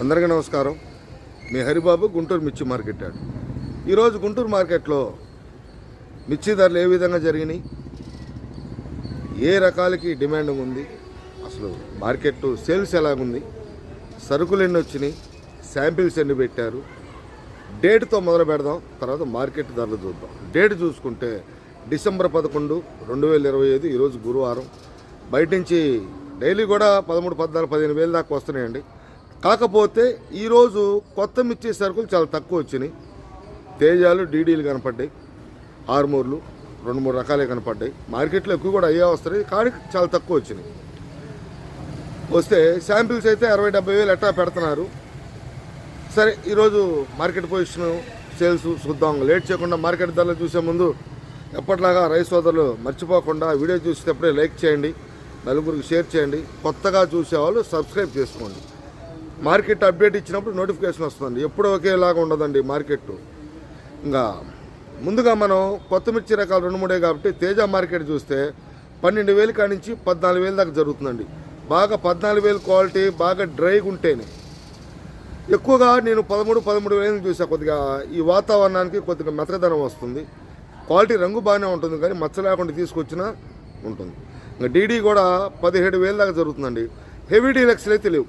అందరికీ నమస్కారం. మీ హరిబాబు గుంటూరు మిర్చి మార్కెట్ యాడ్. ఈరోజు గుంటూరు మార్కెట్లో మిర్చి ధరలు ఏ విధంగా జరిగినాయి? ఏ రకాలకి డిమాండ్ ఉంది? అసలు మార్కెట్ సేల్స్ ఎలాగుంది? సరుకులు ఎన్ని వచ్చినాయి? శాంపిల్స్ ఎన్ని పెట్టారు? డేట్తో మొదలు పెడదాం తర్వాత మార్కెట్ ధరలు చూద్దాం. డేట్ చూసుకుంటే డిసెంబర్ పదకొండు రెండు వేల ఇరవై ఐదు ఈరోజు గురువారం. బయట నుంచి డైలీ కూడా పదమూడు పద్నాలుగు పదిహేను వేలు దాకా వస్తున్నాయండి. కాకపోతే ఈరోజు కొత్త మిర్చి సరుకులు చాలా తక్కువ వచ్చినాయి. తేజాలు డీడీలు కనపడ్డాయి. ఆర్మూర్లు రెండు మూడు రకాలే కనపడ్డాయి. మార్కెట్లో ఎక్కువ కూడా అయ్యే వస్తాయి కానీ చాలా తక్కువ వచ్చినాయి. వస్తే శాంపిల్స్ అయితే అరవై డెబ్బై వేలు ఎట్టా పెడుతున్నారు. సరే ఈరోజు మార్కెట్ పొజిషన్ సేల్స్ చూద్దాం లేట్ చేయకుండా మార్కెట్ ధరలు చూసే ముందు ఎప్పటిలాగా రైస్ సోదరులు మర్చిపోకుండా వీడియో చూసేటప్పుడే లైక్ చేయండి నలుగురికి షేర్ చేయండి కొత్తగా చూసేవాళ్ళు సబ్స్క్రైబ్ చేసుకోండి. మార్కెట్ అప్డేట్ ఇచ్చినప్పుడు నోటిఫికేషన్ వస్తుంది. ఎప్పుడు ఒకేలాగా ఉండదండి మార్కెట్ ఇంకా ముందుగా మనం కొత్త మిర్చి రకాలు రెండు మూడే కాబట్టి తేజ మార్కెట్ చూస్తే పన్నెండు వేలు కాడి నుంచి పద్నాలుగు వేలు దాకా జరుగుతుందండి. బాగా పద్నాలుగు వేలు క్వాలిటీ బాగా డ్రైగా ఉంటేనే. ఎక్కువగా నేను పదమూడు పదమూడు వేలు చూసా కొద్దిగా. ఈ వాతావరణానికి కొద్దిగా మెతకదనం వస్తుంది. క్వాలిటీ రంగు బాగానే ఉంటుంది కానీ మచ్చ లేకుండా తీసుకొచ్చినా ఉంటుంది. ఇంకా డీడీ కూడా పదిహేడు వేలు దాకా జరుగుతుందండి. హెవీ డీలక్స్లు అయితే లేవు.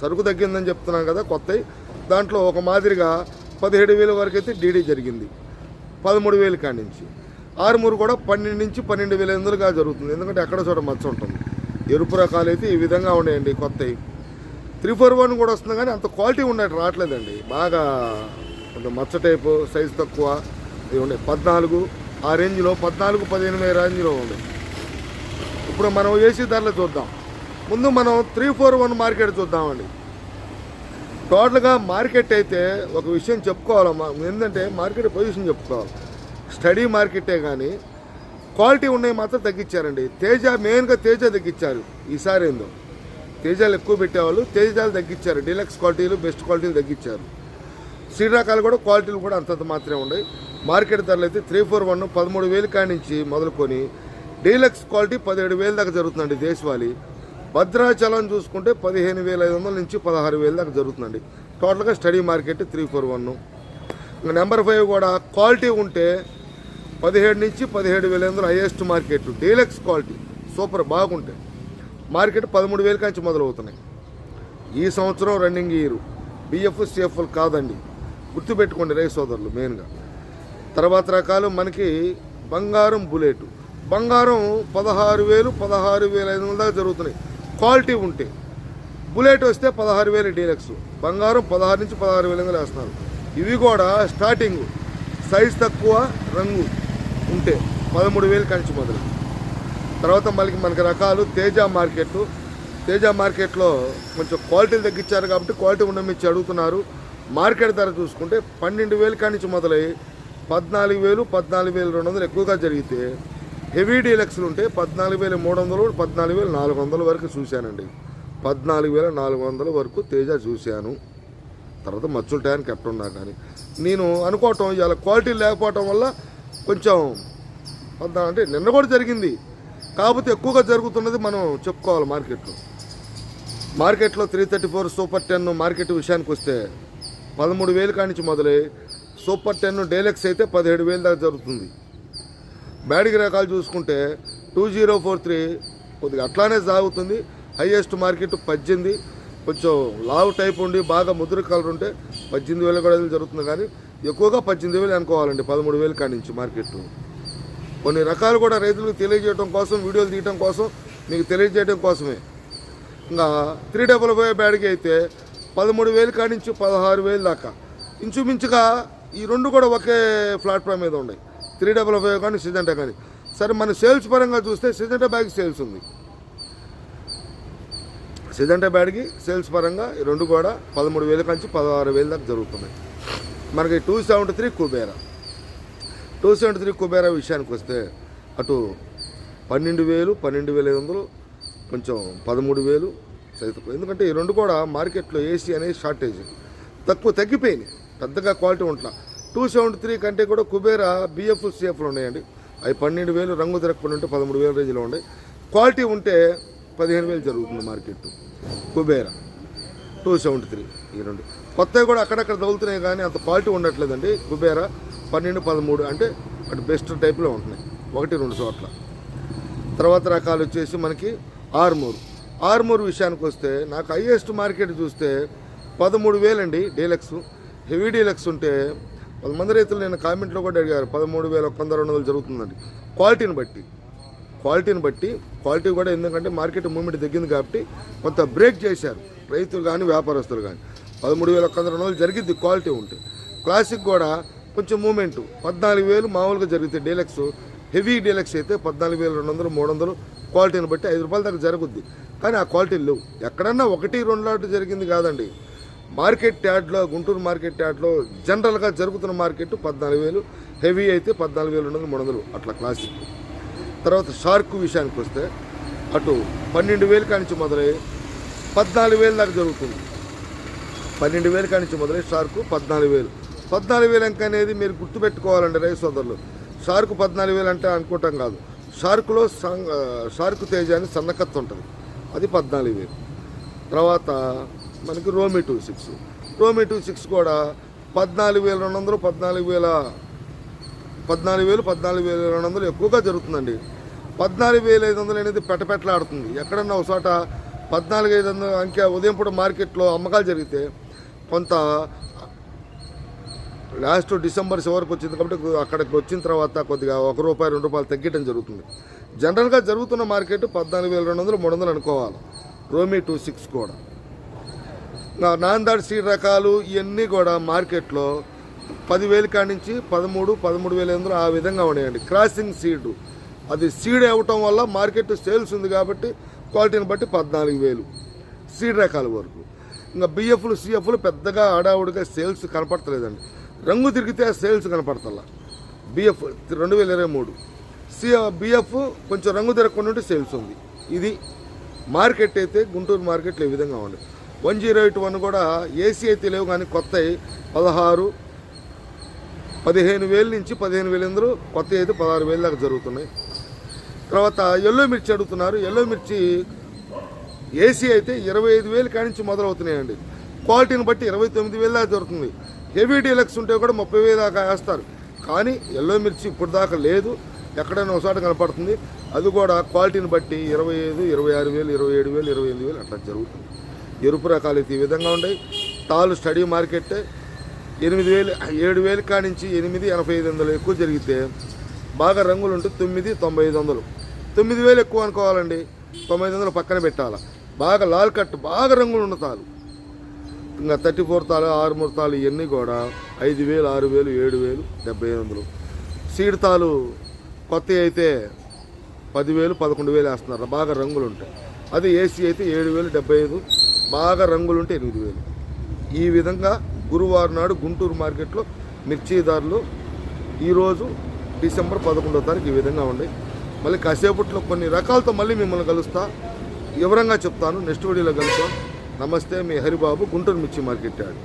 సరుకు తగ్గిందని చెప్తున్నాం కదా కొత్తవి దాంట్లో ఒక మాదిరిగా పదిహేడు వేల వరకు అయితే డీడీ జరిగింది. పదమూడు వేలు కాడి నుంచి ఆరుమూరు కూడా పన్నెండు నుంచి పన్నెండు వేల ఎనిమిదిగా జరుగుతుంది. ఎందుకంటే ఎక్కడ చోట మచ్చ ఉంటుంది. ఎరుపు రకాలు అయితే ఈ విధంగా ఉన్నాయండి కొత్తవి త్రీ ఫోర్ వన్ కూడా వస్తుంది కానీ అంత క్వాలిటీ ఉన్నట్టు రావట్లేదండి. బాగా కొంచెం మచ్చ టైపు సైజు తక్కువ ఇవి ఉన్నాయి. పద్నాలుగు ఆ రేంజ్లో పద్నాలుగు పదిహేను వేల రేంజ్లో ఉన్నాయి ఇప్పుడు మనం వేసి ధరలు చూద్దాం. ముందు మనం త్రీ ఫోర్ వన్ మార్కెట్ చూద్దామండి. టోటల్గా మార్కెట్ అయితే ఒక విషయం చెప్పుకోవాలమ్మా ఏంటంటే మార్కెట్ పొజిషన్ చెప్పుకోవాలి. స్టడీ మార్కెటే కానీ క్వాలిటీ ఉన్నాయి మాత్రం తగ్గించారండి. తేజ మెయిన్గా తేజ తగ్గించారు. ఈసారి ఏందో. తేజాలు ఎక్కువ పెట్టేవాళ్ళు తేజాలు తగ్గించారు. డీలక్స్ క్వాలిటీలు బెస్ట్ క్వాలిటీలు తగ్గించారు. సీడ్ రకాలు కూడా క్వాలిటీలు కూడా అంతంత మాత్రమే ఉన్నాయి. మార్కెట్ ధరలు అయితే త్రీ ఫోర్ వన్ పదమూడు వేలు కాడి నుంచి మొదలుకొని డీలక్స్ క్వాలిటీ పదిహేడు వేల దాకా జరుగుతుందండి దేశవాళీ. భద్రాచలం చూసుకుంటే పదిహేను వేల ఐదు వందల నుంచి పదహారు వేల దాకా జరుగుతుందండి. టోటల్గా steady market three four one ఇంకా నెంబర్ ఫైవ్ కూడా క్వాలిటీ ఉంటే పదిహేడు నుంచి పదిహేడు వేల ఐదు highest market deluxe quality super బాగుంటాయి మార్కెట్ పదమూడు వేల కాంచి మొదలవుతున్నాయి. ఈ సంవత్సరం రన్నింగ్ ఇయర్ బిఎఫ్ సిఎఫ్ఎల్ కాదండి. గుర్తుపెట్టుకోండి రైస్ సోదరులు మెయిన్గా తర్వాత రకాలు మనకి బంగారం బుల్లెట్. బంగారం పదహారు వేలు పదహారు వేల ఐదు వందల దాకా జరుగుతున్నాయి. క్వాలిటీ ఉంటే బుల్లెట్ వస్తే పదహారు వేలు డీలక్స్ బంగారం పదహారు నుంచి పదహారు వేల వేస్తున్నారు. ఇవి కూడా స్టార్టింగ్ సైజ్ తక్కువ రంగు ఉంటే పదమూడు వేలు కంచి మొదలు. తర్వాత మళ్ళీ మనకి రకాలు తేజ మార్కెట్ తేజ మార్కెట్లో కొంచెం క్వాలిటీలు తగ్గించారు కాబట్టి క్వాలిటీ ఉన్న అడుగుతున్నారు. మార్కెట్ ధర చూసుకుంటే పన్నెండు వేలు కానించి మొదలై పద్నాలుగు వేలు పద్నాలుగు వేలు రెండు వందలు ఎక్కువగా జరిగితే హెవీ డీలక్స్లు ఉంటే పద్నాలుగు వేల మూడు వందలు పద్నాలుగు వేల నాలుగు వందల వరకు చూశానండి. పద్నాలుగు వేల నాలుగు వందల వరకు తేజ చూశాను. తర్వాత మచ్చుల టయానికి ఎట్టున్నా కానీ. నేను అనుకోవటం ఇవాళ క్వాలిటీ లేకపోవటం వల్ల కొంచెం పద్నా అంటే నిన్న కూడా జరిగింది. కాకపోతే ఎక్కువగా జరుగుతున్నది మనం చెప్పుకోవాలి మార్కెట్లో. మార్కెట్లో three thirty four super ten market విషయానికి వస్తే పదమూడు వేలు కానించి మొదలై సూపర్ టెన్ డేలక్స్ అయితే పదిహేడు వేలు దాకా జరుగుతుంది. బ్యాడిగి రకాలు చూసుకుంటే టూ జీరో ఫోర్ త్రీ కొద్దిగా అట్లానే సాగుతుంది. హైయెస్ట్ మార్కెట్ పద్దెనిమిది. కొంచెం లావు టైప్ ఉండి బాగా ముదురు కలర్ ఉంటే పద్దెనిమిది వేలు కూడా జరుగుతుంది కానీ ఎక్కువగా పద్దెనిమిది వేలు అనుకోవాలండి పదమూడు వేలు కానించి మార్కెట్. కొన్ని రకాలు కూడా రైతులకు తెలియజేయడం కోసం వీడియోలు తీయడం కోసం మీకు తెలియజేయడం కోసమే. ఇంకా త్రీ డబల్ ఫైవ్ బ్యాడ్కి అయితే పదమూడు వేలు కాడి నుంచి పదహారు వేలు దాకా. ఇంచుమించుగా ఈ రెండు కూడా ఒకే ప్లాట్ఫామ్ మీద ఉన్నాయి. త్రీ డబల్ ఫైవ్ కానీ సిజంటా కానీ. సరే మన సేల్స్ పరంగా చూస్తే సిజంటా బ్యాగ్ సేల్స్ ఉంది. సిజంటా బ్యాడ్కి సేల్స్ పరంగా ఈ రెండు కూడా పదమూడు వేల నుంచి పదహారు వేలు దాకా జరుగుతున్నాయి. మనకి two seventy three Kubera. Two seventy three Kubera విషయానికి వస్తే అటు పన్నెండు వేలు పన్నెండు వేల ఐదు వందలు కొంచెం పదమూడు వేలు సైతం ఎందుకంటే ఈ రెండు కూడా మార్కెట్లో ఏసీ అనేది షార్టేజ్. తక్కువ తగ్గిపోయినాయి. పెద్దగా క్వాలిటీ ఉంట్లా టూ సెవెంటీ త్రీ కంటే కూడా కుబేరా బిఎఫ్ సిఎఫ్లు ఉన్నాయండి. అవి పన్నెండు వేలు రంగు తిరగకుండా ఉంటే పదమూడు వేల రేంజ్లో ఉన్నాయి. క్వాలిటీ ఉంటే పదిహేను వేలు జరుగుతుంది market. Kubera two seventy three ఈ రెండు. కొత్తవి కూడా అక్కడక్కడ తగులుతున్నాయి కానీ అంత క్వాలిటీ ఉండట్లేదండి. కుబేరా పన్నెండు పదమూడు అంటే అటు బెస్ట్ టైప్లో ఉంటున్నాయి. ఒకటి రెండు చోట్ల. తర్వాత రకాలు వచ్చేసి మనకి ఆర్మూర్. ఆర్మూర్ విషయానికి వస్తే నాకు హైయెస్ట్ మార్కెట్ చూస్తే పదమూడు వేలండి డీలక్స్. హెవీ డీలక్స్ ఉంటే కొంతమంది రైతులు నేను కామెంట్లో కూడా అడిగారు పదమూడు వేల ఒక్క వంద రెండు వందలు జరుగుతుందండి. క్వాలిటీని బట్టి క్వాలిటీని బట్టి క్వాలిటీ కూడా ఎందుకంటే మార్కెట్ మూమెంట్ తగ్గింది కాబట్టి కొంత బ్రేక్ చేశారు. రైతులు కానీ వ్యాపారస్తులు కానీ. పదమూడు వేల ఒక్క వంద రెండు వందలు జరిగింది క్వాలిటీ ఉంటే. క్లాసిక్ కూడా కొంచెం మూమెంట్ పద్నాలుగు వేలు మామూలుగా జరిగితే డీలక్స్ హెవీ డీలక్స్ అయితే పద్నాలుగు వేలు రెండు వందలు మూడు వందలు క్వాలిటీని బట్టి ఐదు రూపాయల దాకా జరుగుద్ది. కానీ ఆ క్వాలిటీ లేవు. ఎక్కడన్నా ఒకటి రెండు లాట్లు జరిగింది కాదండి. మార్కెట్ యార్డ్లో గుంటూరు మార్కెట్ యార్డ్లో జనరల్గా జరుగుతున్న మార్కెట్ పద్నాలుగు వేలు హెవీ అయితే పద్నాలుగు వేలు రెండు వందలు మూడు వందలు. అట్లా క్లాసిక్. తర్వాత షార్క్ విషయానికి వస్తే అటు పన్నెండు వేలు కానించి మొదలై పద్నాలుగు వేలు దాకా జరుగుతుంది. పన్నెండు వేలు కానించి మొదలై షార్కు పద్నాలుగు వేలు. పద్నాలుగు వేలు అంక అనేది మీరు గుర్తుపెట్టుకోవాలండి రైతు సోదరులు. షార్కు పద్నాలుగు వేలు అంటే అనుకోవటం కాదు. షార్కులో సం- షార్కు తేజ అని సన్నకత్త ఉంటుంది. అది పద్నాలుగు వేలు. తర్వాత మనకి రోమి టూ సిక్స్. రోమి టూ సిక్స్ కూడా పద్నాలుగు వేల రెండు వందలు పద్నాలుగు వేల పద్నాలుగు వేలు పద్నాలుగు వేల రెండు వందలు ఎక్కువగా జరుగుతుందండి. పద్నాలుగు వేల ఐదు వందలు అనేది పెట్టపెట్టలాడుతుంది ఎక్కడన్నా ఒక చోట పద్నాలుగు ఐదు వందల అంకె ఉదయం పూట మార్కెట్లో అమ్మకాలు జరిగితే కొంత లాస్ట్ డిసెంబర్ చివరికి వచ్చింది కాబట్టి అక్కడికి వచ్చిన తర్వాత కొద్దిగా ఒక రూపాయి రెండు రూపాయలు తగ్గటం జరుగుతుంది. జనరల్గా జరుగుతున్న మార్కెట్ పద్నాలుగు వేల రెండు వందలు మూడు వందలు అనుకోవాలి. రోమీ టూ సిక్స్ కూడా. నాందాడ్ సీడ్ రకాలు ఇవన్నీ కూడా మార్కెట్లో పదివేలు కాడి నుంచి పదమూడు పదమూడు వేల ఎనిమిది ఆ విధంగా ఉన్నాయండి. క్రాసింగ్ సీడ్ అది సీడ్ అవ్వటం వల్ల మార్కెట్ సేల్స్ ఉంది కాబట్టి క్వాలిటీని బట్టి పద్నాలుగు వేలు సీడ్ రకాల వరకు. ఇంకా బిఎఫ్లు సిఎఫ్లు పెద్దగా ఆడావుడిగా సేల్స్ కనపడతలేదండి. రంగు తిరిగితే సేల్స్ కనపడతల. బిఎఫ్ రెండు వేల ఇరవై మూడు. సి బిఎఫ్ కొంచెం రంగు తిరగకుండా సేల్స్ ఉంది. ఇది మార్కెట్ అయితే గుంటూరు మార్కెట్లో ఈ విధంగా ఉంది. వన్ జీరో ఎయిట్ వన్ కూడా ఏసీ అయితే లేవు కానీ కొత్త పదహారు పదిహేను వేల నుంచి పదిహేను వేలు ఎందులో కొత్త అయితే పదహారు వేలు దాకా జరుగుతున్నాయి. తర్వాత ఎల్లో మిర్చి అడుగుతున్నారు. ఎల్లో మిర్చి ఏసీ అయితే ఇరవై ఐదు వేలు కానించి మొదలవుతున్నాయండి. క్వాలిటీని బట్టి ఇరవై తొమ్మిది వేలు దాకా దొరుకుతుంది హెవీ డీలక్స్ ఉంటే కూడా ముప్పై వేలు దాకా వేస్తారు. కానీ ఎల్లో మిర్చి ఇప్పుడు దాకా లేదు. ఎక్కడైనా ఒకసారి కనపడుతుంది. అది కూడా క్వాలిటీని బట్టి ఇరవై ఐదు ఇరవై ఆరు వేలు ఇరవై ఏడు వేలు ఇరవై ఎనిమిది వేలు అట్లా జరుగుతుంది. ఎరుపు రకాలు అయితే ఈ విధంగా ఉన్నాయి. తాలు స్టడీ మార్కెట్ ఎనిమిది వేలు ఏడు వేలు కానించి ఎనిమిది ఎనభై ఐదు వందలు ఎక్కువ జరిగితే బాగా రంగులు ఉంటే తొమ్మిది తొంభై ఐదు వందలు. తొమ్మిది వేలు ఎక్కువ అనుకోవాలండి. తొంభై ఐదు వందలు పక్కన పెట్టాలి. బాగా లాల్ కట్ బాగా రంగులు ఉన్న తాలు. ఇంకా థర్టీ ఫోర్ తాలు ఆరు మూడు తాలు ఇవన్నీ కూడా ఐదు వేలు ఆరు వేలు ఏడు వేలు డెబ్బై ఐదు వందలు. సీడ్ తాలు కొత్త అయితే పదివేలు పదకొండు వేలు వేస్తున్నారు. బాగా రంగులు ఉంటాయి. అది ఏసీ అయితే ఏడు వేలు డెబ్బై ఐదు బాగా రంగులు ఉంటే ఎనిమిది వేలు. ఈ విధంగా గురువారం నాడు గుంటూరు మార్కెట్లో మిర్చి ధరలు ఈరోజు డిసెంబర్ పదకొండో తారీఖు ఈ విధంగా ఉన్నాయి మళ్ళీ కాసేపట్లో కొన్ని రకాలతో మళ్ళీ మిమ్మల్ని కలుస్తా. వివరంగా చెప్తాను. నెక్స్ట్ వీడియోలో కలుస్తాను నమస్తే మీ హరిబాబు గుంటూరు మిర్చి మార్కెట్ యాడ్.